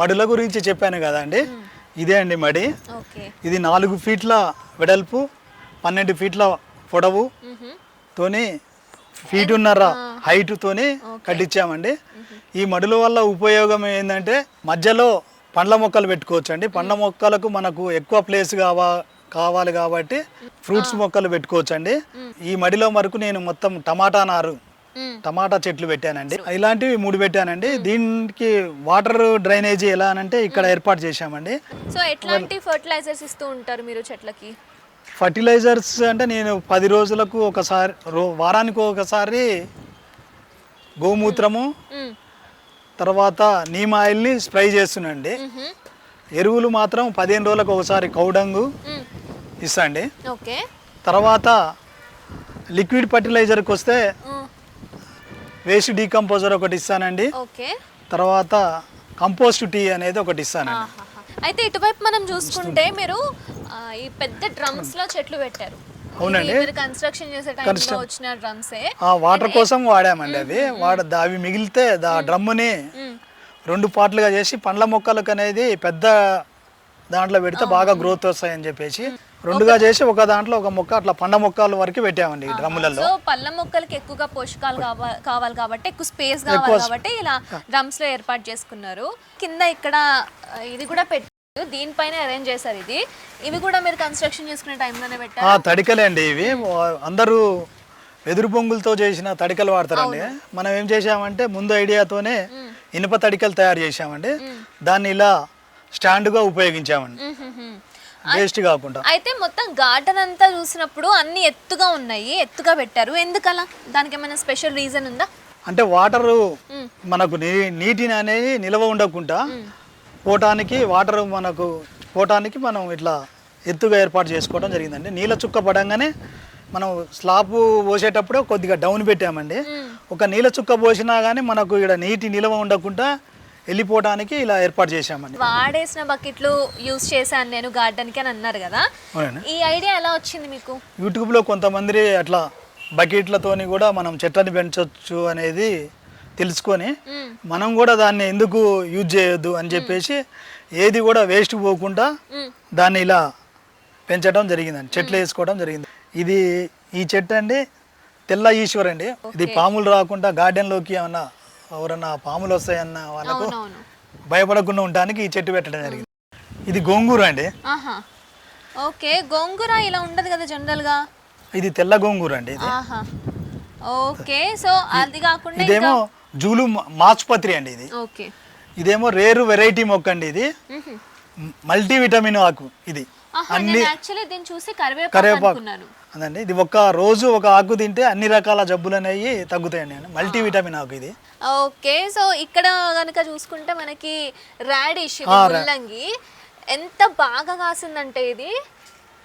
మడుల గురించి చెప్పాను కదా అండి ఇదే అండి మడి. ఇది నాలుగు ఫీట్ల వెడల్పు పన్నెండు ఫీట్ల పొడవు తోని ఫీటున్నర హైట్ తోని కట్టించామండి. ఈ మడుల వల్ల ఉపయోగం ఏంటంటే మధ్యలో పండ్ల మొక్కలు పెట్టుకోవచ్చు అండి పండ్ల మొక్కలకు మనకు ఎక్కువ ప్లేస్ కావా కావాలి కాబట్టి ఫ్రూట్స్ మొక్కలు పెట్టుకోవచ్చు అండి ఈ మడిలో వరకు నేను మొత్తం టమాటా నారు టమాటా చెట్లు పెట్టానండి. ఇలాంటివి మూడు పెట్టానండి. దీనికి వాటర్ డ్రైనేజీ ఎలా అనంటే ఇక్కడ ఏర్పాటు చేశామండి. సో ఎట్లాంటి ఫర్టిలైజర్స్ ఇస్తూ ఉంటారు మీరు చెట్లకి? ఫర్టిలైజర్స్ అంటే నేను పది రోజులకు ఒకసారి రో వారానికి ఒకసారి గోమూత్రము. తర్వాత నీమ్ ఆయిల్ని స్ప్రే చేస్తున్నాండి. ఎరువులు మాత్రం పదిహేను రోజులకు ఒకసారి కౌడంగు. ఇస్తాండి ఓకే. తర్వాత లిక్విడ్ ఫర్టిలైజర్కి వస్తే. వేస్ట్ డీకంపోజర్ ఒకటి ఇస్తానండి. ఓకే. తర్వాత కంపోస్ట్ టీ అనేది ఒకటి ఇస్తానండి. అయితే ఇటువైపు మనం చూసుకుంటే మీరు ఆ, ఈ పెద్ద డ్రమ్స్లో చెట్లు పెట్టారు. అవునండి. కన్స్ట్రక్షన్ చేసే టైంలో వచ్చిన డ్రమ్సే. ఆ వాటర్ కోసం వాడామండి అవి వాడ అవి మిగిలితే దా డ్రమ్ముని రెండు పార్ట్లుగా చేసి పండ్ల మొక్కలకు అనేది పెద్ద దాంట్లో పెడితే బాగా గ్రోత్ వస్తాయని చెప్పేసి రెండుగా చేసి ఒక దాంట్లో ఒక మొక్క అట్లా పండ్ల మొక్కల వరకు పెట్టామండి డ్రమ్ములలో. సో పళ్ళ మొక్కలకి ఎక్కువగా పోషకాలు కావా- కావాలి కాబట్టి ఎక్కువ స్పేస్ కావాలి కాబట్టి ఇలా డ్రమ్స్లో ఏర్పాటు చేసుకున్నారు. కింద ఇక్కడ ఇది కూడా పెట్టారు దీనిపైన అరేంజ్ చేశారు ఇది. ఇవి కూడా మీరు కన్స్ట్రక్షన్ చేసుకునే టైంలోనే పెట్టారు? తడికలే అండి ఇవి. అందరూ వెదురు బొంగులతో చేసిన తడికలు వాడతారండి. మనం ఏం చేసామంటే ముందు ఐడియాతోనే ఇనుప తడికలు తయారు చేసామండి దాన్ని ఇలా స్టాండ్గా ఉపయోగించామండి. వేస్ట్ కాకుండా. అయితే మొత్తం గార్డెన్ అంతా చూసినప్పుడు అన్ని ఎత్తుగా ఉన్నాయి ఎత్తుగా పెట్టారు. ఎందుకలా? దానికి ఏమైనా స్పెషల్ రీజన్ ఉందా? అంటే వాటరు మనకు నీటిని అనేది నిల్వ ఉండకుండా పోవటానికి వాటర్ మనకు పోవటానికి మనం ఇట్లా ఎత్తుగా ఏర్పాటు చేసుకోవడం జరిగిందండి. నీళ్ళ చుక్క పడంగానే మనం స్లాబ్ పోసేటప్పుడు కొద్దిగా డౌన్ పెట్టామండి. ఒక నీళ్ళ చుక్క పోసినా కానీ మనకు ఇక్కడ నీటి నిల్వ ఉండకుండా వెళ్ళిపోవడానికి ఇలా ఏర్పాటు చేశామండి. వాడేసిన బకెట్లు యూజ్ చేశాను నేను గార్డెన్కి అని అన్నారు కదా. ఈ ఐడియా ఎలా వచ్చింది మీకు? యూట్యూబ్లో కొంతమంది అట్లా బకెట్లతోని కూడా మనం చెట్లని పెంచవచ్చు అనేది తెలుసుకొని. మనం కూడా దాన్ని ఎందుకు యూజ్ చేయొద్దు అని చెప్పేసి ఏది కూడా వేస్ట్ పోకుండా. దాన్ని ఇలా పెంచడం జరిగిందండి. చెట్లు వేసుకోవడం జరిగింది. ఇది ఈ చెట్టు అండి తెల్ల ఈశ్వర్ అండి ఇది పాములు రాకుండా గార్డెన్లోకి ఏమన్నా ఎవరన్నా పాములు వస్తాయన్న వాళ్ళకు భయపడకుండా ఉండడానికి ఈ చెట్టు పెట్టడం జరిగింది. ఇది గోంగూర అండి. ఓకే గోంగూర ఇలా ఉండదు కదా జనరల్గా ఇది తెల్ల గోంగూర అండి ఇది. ఓకే సో అది కాకుండా ఇదేమో జూలు మాచుపత్రి అండి ఇది. ఓకే. ఇదేమో రేరు వెరైటీ మొక్క అండి ఇది. మల్టీ విటమిన్ ఆకు ఇది. ఆహా నేను యాక్చువల్లీ దీన్ని చూసి కరివేపాకు కరివేపాకు. అనుకున్నాను. అదండి. ఇది ఒక రోజు ఒక ఆకు తింటే అన్ని రకాల జబ్బులు అనేవి తగ్గుతాయండి. మల్టీ విటమిన్ ఆకు ఇది. ఓకే. సో ఇక్కడ గనుక చూసుకుంటే మనకి రాడిష్ ముల్లంగి ఎంత బాగా కాసిందంటే ఇది?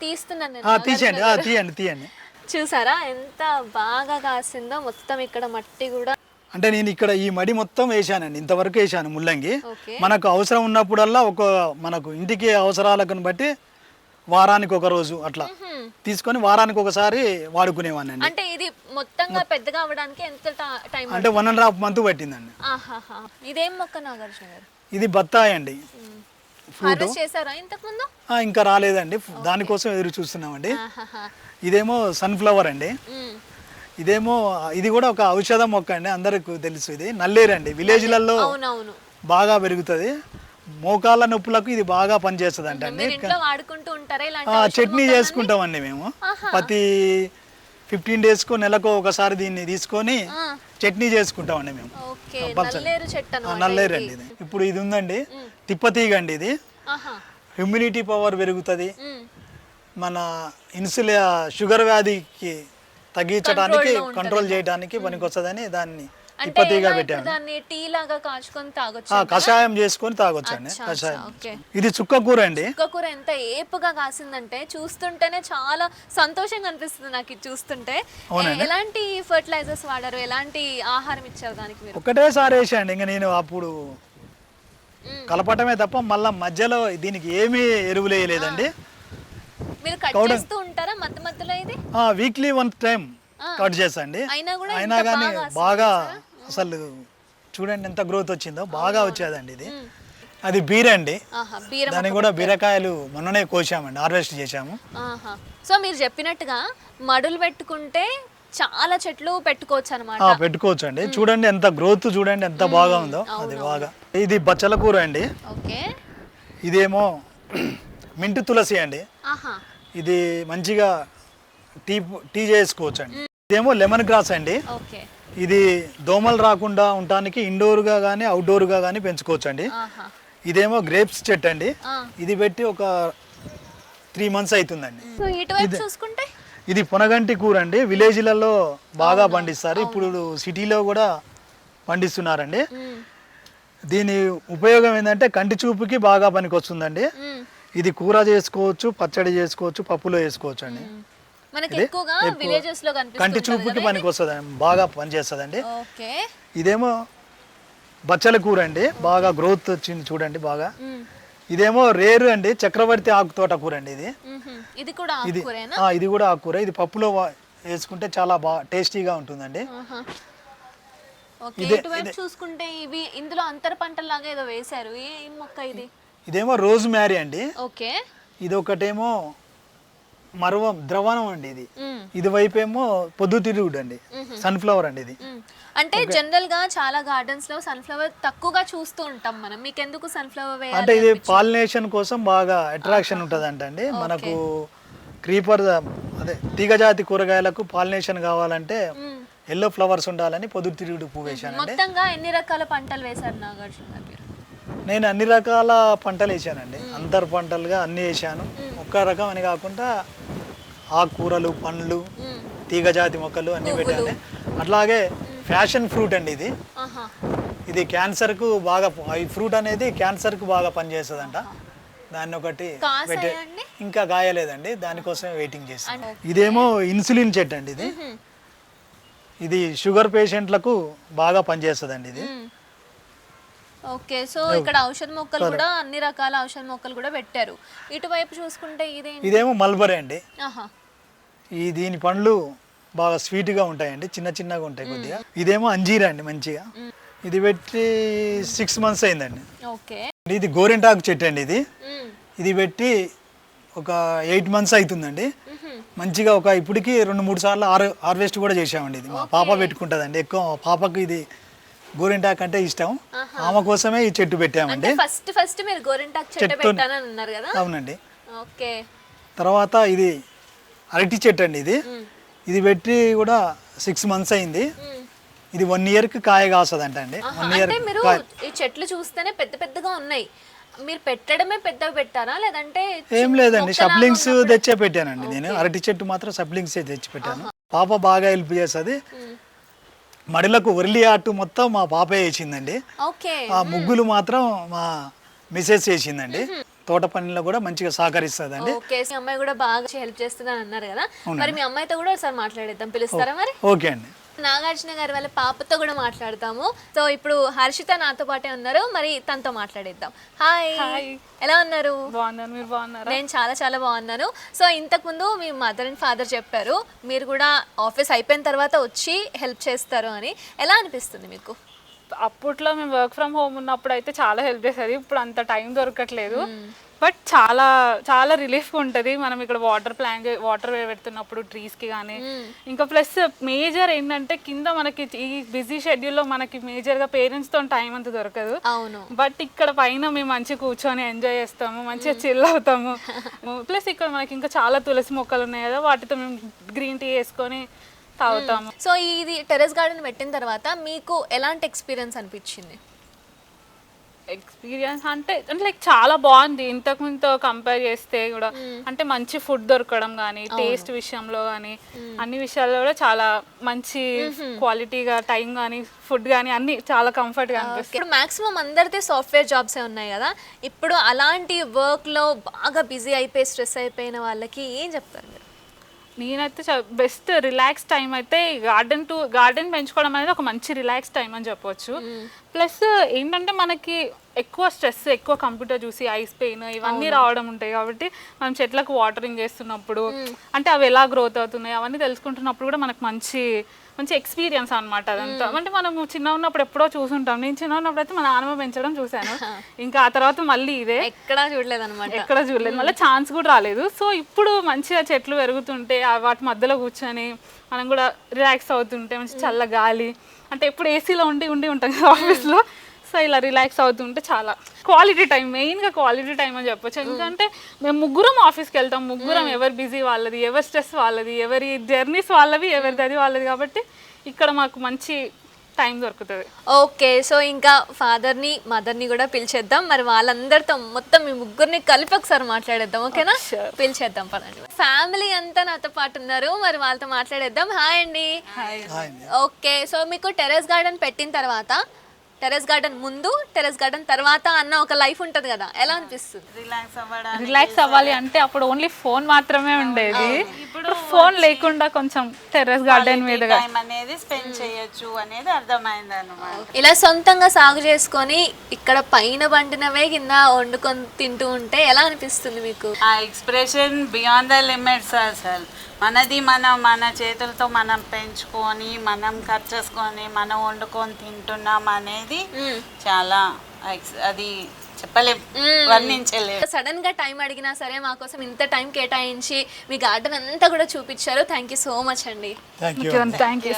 తీస్తున్నాను తీసేయండి. ఆ, తీయండి తీయండి. చూసారా? ఎంత బాగా కాసిందో మొత్తం ఇక్కడ మట్టి కూడా. అంటే నేను ఇక్కడ ఈ మడి మొత్తం వేసానండి. ఇంతవరకు వేసాను ముల్లంగి. మనకు అవసరం ఉన్నప్పుడల్లా ఒక మనకు ఇంటికి అవసరాలకు బట్టి వారానికి ఒక రోజు అట్లా. తీసుకొని వారానికి ఒకసారి వాడుకునేవాడిని అంటే ఇది మొత్తంగా పెద్దగా అవ్వడానికి ఎంత టా- అంటే వన్ అండ్ హాఫ్ మంత్ పట్టిందండి. ఇదేం మొక్క నాగార్జున గారు? ఇది బత్తాయి అండి. ఆ, ఇంకా రాలేదండి. దానికోసం ఎదురు చూస్తున్నామండి. ఇదేమో సన్ఫ్లవర్ అండి. ఇదేమో ఇది కూడా ఒక ఔషధ మొక్క అండి. అందరికి తెలుసు ఇది. నల్లేరు అండి. విలేజ్లలో బాగా పెరుగుతుంది. మోకాళ్ళ నొప్పులకు ఇది బాగా పనిచేస్తుంది అండి చట్నీ చేసుకుంటామండి మేము. ప్రతి ఫిఫ్టీన్ డేస్కు నెలకు ఒకసారి దీన్ని తీసుకొని చట్నీ చేసుకుంటామండి మేము. నల్లేరు అండి ఇది. ఇప్పుడు ఇది ఉందండి. తిప్పతీగ అండి ఇది. ఆహా. హ్యూమినిటీ పవర్ పెరుగుతుంది. మన ఇన్సులి షుగర్ వ్యాధికి తగ్గించడానికి కంట్రోల్ చేయడానికి పనికొస్తుందని దాన్ని అంటే ఎలా ఇప్పుడు దాన్ని టీ లాగా కాచుకొని తాగొచ్చు ఆ, కషాయం చేసుకొని తాగొచ్చండి అచ్చా, కషాయం. ఓకే. ఇది చుక్క కూర అండి. కూర ఎంత ఏపుగా కాసిందంటే చూస్తుంటేనే చాలా సంతోషంగా అనిపిస్తుంది నాకు ఇది చూస్తుంటే. ఎలాంటి ఫర్టిలైజర్స్ వాడారు? ఎలాంటి ఆహారం ఇచ్చారు దానికి మీరు? ఒకటేసారి వేసాండి ఇంకా నేను అప్పుడు మ్మ్. కలపటమే తప్ప మళ్ళీ మధ్యలో దీనికి ఏమీ ఎరువులు వేయలేదండి. మీరు కట్ చేస్తూ ఉంటారా మధ్య మధ్యలో ఇది? వీక్లీ వన్ టైం కట్ చేసండి అయినా కూడా అయినా ఇంత కానీ బాగా బాగా అసలు చూడండి ఎంత గ్రోత్ వచ్చిందో బాగా వచ్చేదండి ఇది. అది బీర అండి. దాన్ని కూడా బీరకాయలు మొన్ననే కోసామండి హార్వెస్ట్ చేసాము ఆహా. సో మీరు చెప్పినట్టుగా మడులు పెట్టుకుంటే చాలా చెట్లు పెట్టుకోవచ్చు అనమాట పెట్టుకోవచ్చు అండి చూడండి ఎంత గ్రోత్ చూడండి ఎంత బాగా ఉందో. అది బాగా. ఇది బచ్చల కూర అండి. ఇదేమో మింటు తులసి అండి. ఇది మంచిగా టీ టీ చేసుకోవచ్చు అండి ఇదేమో లెమన్ గ్రాస్ అండి. ఓకే. ఇది దోమలు రాకుండా ఉండటానికి ఇండోర్గా కానీ అవుట్డోర్గా కానీ పెంచుకోవచ్చు అండి ఆహా. ఇదేమో గ్రేప్స్ చెట్టు అండి. ఇది పెట్టి ఒక త్రీ మంత్స్ అవుతుందండి చూసుకుంటే? ఇది పొనగంటి కూర అండి విలేజ్లలో బాగా పండిస్తారు. ఇప్పుడు సిటీలో కూడా పండిస్తున్నారండి. దీని ఉపయోగం ఏంటంటే కంటి చూపుకి బాగా పనికొస్తుందండి. మ్మ్. ఇది కూర చేసుకోవచ్చు పచ్చడి చేసుకోవచ్చు పప్పులో వేసుకోవచ్చు అండి మనకి ఇది ఎక్కువగా ఎక్కువ విలేజెస్లో కంటి చూపుకి పనికి వస్తుంది బాగా పనిచేస్తుందండి. ఓకే. ఇదేమో బచ్చల కూర అండి బాగా గ్రోత్ వచ్చింది చూడండి బాగా. ఇదేమో రేరు అండి చక్రవర్తి ఆకు తోట కూర అండి ఇది. ఇది కూడా ఇది ఇది కూడా ఆకుకూర. ఇది పప్పులో వేసుకుంటే చాలా బాగా టేస్టీగా ఉంటుందండి. చూసుకుంటే ఇవి ఇందులో అంతర పంటలాగా ఏదో వేశారు. ఏ ఏం మొక్క ఇది? ఇదేమో రోజ్ మ్యారీ అండి. ఓకే. ఇది ఒకటేమో మరవం ద్రవణం అండి ఇది. ఇది వైపేమో పొద్దుతిరుగుడు అండి సన్ఫ్లవర్ అండి ఇది. అంటే జనరల్గా చాలా గార్డెన్స్లో సన్ఫ్లవర్ తక్కువగా చూస్తూ ఉంటాం మనం. మీకు ఎందుకు సన్ఫ్లవర్ అంటే ఇది పాలినేషన్ కోసం బాగా అట్రాక్షన్ ఉంటుంది అండి మనకు క్రీపర్ అదే తీగజాతి కూరగాయలకు పాలినేషన్ కావాలంటే. ఎల్లో ఫ్లవర్స్ ఉండాలని పొద్దుతిరుగుడు పువ్వు వేశానండి. మొత్తంగా ఎన్ని రకాల పంటలు వేశారు నాగార్జున నేను అన్ని రకాల పంటలు వేసానండి అంతర్ పంటలుగా అన్ని వేసాను ఒక్క రకం అని కాకుండా ఆకుకూరలు పండ్లు. తీగజాతి మొక్కలు అన్ని పెట్టాను అట్లాగే ఫ్యాషన్ ఫ్రూట్ అండి ఇది. ఇది క్యాన్సర్కు బాగా ఈ ఫ్రూట్ అనేది క్యాన్సర్కు బాగా పనిచేస్తుందంట. దాన్ని ఒకటి పెట్టే ఇంకా గాయలేదండి దానికోసమే వెయిటింగ్ చేస్తాను అంటే- ఇదేమో ఇన్సులిన్ చెట్టు అండి ఇది. ఇది షుగర్ పేషెంట్లకు బాగా పనిచేస్తుందండి ఇది. ఓకే సో ఇక్కడ ఔషధ మొక్కలు కూడా అన్ని రకాల ఔషధ మొక్కలు కూడా పెట్టారు. ఇటువైపు చూసుకుంటే ఇదేంటి? ఇదేమో మల్బరీ అండి. ఈ దీని పండ్లు బాగా స్వీట్గా ఉంటాయండి చిన్న చిన్నగా ఉంటాయి కొద్దిగా. ఇదేమో అంజీరా అండి మంచిగా. ఇది పెట్టి సిక్స్ మంత్స్ అయిందండి. ఓకే. ఇది గోరింటాకు చెట్టు అండి ఇది. ఇది పెట్టి ఒక ఎయిట్ మంత్స్ అవుతుందండి. మంచిగా ఒక ఇప్పటికి రెండు మూడు సార్లు హార్ హార్వెస్ట్ కూడా చేసామండి ఇది. మా పాప పెట్టుకుంటుందండి. ఎక్కువ పాపకు ఇది గోరింటాకు అంటే ఇష్టం. ఆమె కోసమే ఈ చెట్టు పెట్టామండి. ఫస్ట్ ఫస్ట్ మీరు గోరింటాకు చెట్టు పెట్టానని అన్నారు కదా? అవునండి. ఓకే. తర్వాత ఇది అరటి చెట్టు అండి ఇది. ఇది పెట్టి కూడా సిక్స్ మంత్స్ అయింది. ఇది వన్ ఇయర్కి కాయ కాస్తుందంట అండి. వన్ ఇయర్ అంటే మీరు ఈ చెట్లు చూస్తేనే పెద్ద పెద్దగా ఉన్నాయి. మీరు పెట్టడమే పెద్దగా పెట్టారా? లేదంటే ఏం లేదండి. ఉన్నప్పుడు- తెచ్చే పెట్టానండి నేను. అరటి చెట్టు మాత్రం సప్లింగ్స్ తెచ్చి పెట్టాను. పాప బాగా హెల్ప్ చేస్తుంది. మడిలకు ఒరిలి ఆటు మొత్తం మా పాపే వేసిందండి ఆ ముగ్గులు మాత్రం మా మిసెస్ చేసిందండి. తోట పనిలో కూడా మంచిగా సహకరిస్తుందండి. ఓకే మీ అమ్మాయి కూడా బాగా హెల్ప్ చేస్తుందని అన్నారు కదా. మరి మీ అమ్మాయితో కూడా ఒకసారి మాట్లాడేద్దాం పిలుస్తారా మరి? ఓకే అండి. నాగార్జున గారి వాళ్ళ పాపతో కూడా మాట్లాడతాము. సో ఇప్పుడు హర్షిత నాతో పాటే ఉన్నారు. మరి తనతో మాట్లాడేద్దాం. హాయ్ ఎలా ఉన్నారు? బాగున్నాను. మీరు బాగున్నారా? నేను చాలా చాలా బాగున్నాను. సో ఇంతకు ముందు మీ మదర్ అండ్ ఫాదర్ చెప్పారు మీరు కూడా ఆఫీస్ అయిపోయిన తర్వాత వచ్చి హెల్ప్ చేస్తారు అని. ఎలా అనిపిస్తుంది మీకు? అప్పట్లో మేము వర్క్ ఫ్రమ్ హోమ్ ఉన్నప్పుడు అయితే చాలా హెల్ప్ చేసేది ఇప్పుడు అంత టైం దొరకట్లేదు. బట్ చాలా చాలా రిలీఫ్ ఉంటుంది. మనం ఇక్కడ వాటర్ ప్లాన్ వాటర్ పెడుతున్నప్పుడు trees కి కానీ ఇంకా ప్లస్ మేజర్ ఏంటంటే కింద మనకి ఈ బిజీ షెడ్యూల్లో మనకి మేజర్గా పేరెంట్స్తో టైం అంత దొరకదు. అవును. బట్ ఇక్కడ పైన మేము మంచిగా కూర్చొని ఎంజాయ్ చేస్తాము మంచిగా చిల్ అవుతాము. ప్లస్ ఇక్కడ మనకి ఇంకా చాలా తులసి మొక్కలు ఉన్నాయి కదా వాటితో మేము గ్రీన్ టీ వేసుకొని తాగుతాము. సో ఇది టెరెస్ గార్డెన్ పెట్టిన తర్వాత మీకు ఎలాంటి ఎక్స్పీరియన్స్ అనిపించింది? ఎక్స్పీరియన్స్ అంటే అంటే లైక్ చాలా బాగుంది. ఇంతకు ముందుతో కంపేర్ చేస్తే కూడా అంటే మంచి ఫుడ్ దొరకడం కానీ టేస్ట్ విషయంలో కానీ అన్ని విషయాల్లో కూడా చాలా మంచి క్వాలిటీగా టైం కానీ ఫుడ్ కానీ అన్ని చాలా కంఫర్ట్గా అనిపిస్తుంది. ఇప్పుడు మాక్సిమం అందరితే సాఫ్ట్వేర్ జాబ్సే ఉన్నాయి కదా? ఇప్పుడు అలాంటి వర్క్లో బాగా బిజీ అయిపోయి స్ట్రెస్ అయిపోయిన వాళ్ళకి ఏం చెప్తారు మీరు? నేనైతే బెస్ట్ రిలాక్స్ టైం అయితే గార్డెన్ టు గార్డెన్ పెంచుకోవడం అనేది ఒక మంచి రిలాక్స్ టైం అని చెప్పొచ్చు. ప్లస్ ఏంటంటే మనకి ఎక్కువ స్ట్రెస్ ఎక్కువ కంప్యూటర్ చూసి ఐస్ పెయిన్ ఇవన్నీ రావడం ఉంటాయి కాబట్టి మనం చెట్లకు వాటరింగ్ చేస్తున్నప్పుడు అంటే అవి ఎలా గ్రోత్ అవుతున్నాయి అవన్నీ తెలుసుకుంటున్నప్పుడు కూడా మనకు మంచి మంచి ఎక్స్పీరియన్స్ అన్నమాట అదంతా. అంటే మనము చిన్న ఉన్నప్పుడు ఎప్పుడో చూసుంటాం. నేను చిన్న ఉన్నప్పుడు అయితే మా నాన్నమ్మ పెంచడం చూశాను. ఇంకా ఆ తర్వాత మళ్ళీ ఇదే. ఎక్కడా చూడలేదు అనమాట ఎక్కడ చూడలేదు. మళ్ళీ ఛాన్స్ కూడా రాలేదు. సో ఇప్పుడు మంచిగా చెట్లు పెరుగుతుంటే వాటి మధ్యలో కూర్చొని మనం కూడా రిలాక్స్ అవుతుంటే మంచి చల్ల గాలి. అంటే ఎప్పుడు ఏసీలో ఉండి ఉండి ఉంటాం కదా ఆఫీస్లో సో ఇలా రిలాక్స్ అవుతుంటే చాలా. క్వాలిటీ టైం మెయిన్గా క్వాలిటీ టైం అని చెప్పొచ్చు. ఎందుకంటే మేము ముగ్గురం ఆఫీస్కి వెళ్తాం. ముగ్గురం ఎవరు బిజీ వాళ్ళది ఎవరి స్ట్రెస్ వాళ్ళది ఎవరి జర్నీస్ వాళ్ళవి ఎవరిది అది వాళ్ళది కాబట్టి ఇక్కడ మాకు మంచి టైం దొరుకుతుంది. ఓకే సో ఇంకా ఫాదర్ని మదర్ని కూడా పిలిచేద్దాం. మరి వాళ్ళందరితో మొత్తం మీ ముగ్గురిని కలిపి ఒకసారి మాట్లాడేద్దాం ఓకేనా. పిలిచేద్దాం పదండి. ఫ్యామిలీ అంతా నాతో పాటు ఉన్నారు. మరి వాళ్ళతో మాట్లాడేద్దాం. హాయ్ అండి. హాయ్ అండి. ఓకే సో మీకు టెరెస్ గార్డెన్ పెట్టిన తర్వాత టెరెస్ గార్డెన్ ముందు టెరెస్ గార్డెన్ తర్వాత అన్న ఒక లైఫ్ ఉంటది కదా. ఎలా అనిపిస్తుంది? రిలాక్స్ అవ్వడానికి రిలాక్స్ అవ్వాలి అంటే అప్పుడు ఓన్లీ ఫోన్ మాత్రమే ఉండేది. ఇప్పుడు ఫోన్ లేకుండా కొంచెం టెర్రస్ గార్డెన్ మీదగా. టైం అనేది స్పెండ్ చేయొచ్చు అనేది అర్థమైంది అనమాట ఇలా సొంతంగా సాగు చేసుకొని ఇక్కడ పైన పండినవే కింద వండుకొని తింటూ ఉంటే ఎలా అనిపిస్తుంది మీకు? ఆ ఎక్స్ప్రెషన్ బియాండ్ ద లిమిట్స్ అసలు. మనది మనం మన చేతులతో మనం పెంచుకొని మనం ఖర్చు చేసుకొని మనం వండుకొని తింటున్నాం అనేది చాలా అది చెప్పలేం వర్ణించలేం. సడన్గా టైం అడిగినా సరే మా కోసం ఇంత టైం కేటాయించి మీ గార్డెన్ అంతా కూడా చూపించారు. థ్యాంక్ యూ సో మచ్ అండి. Thank you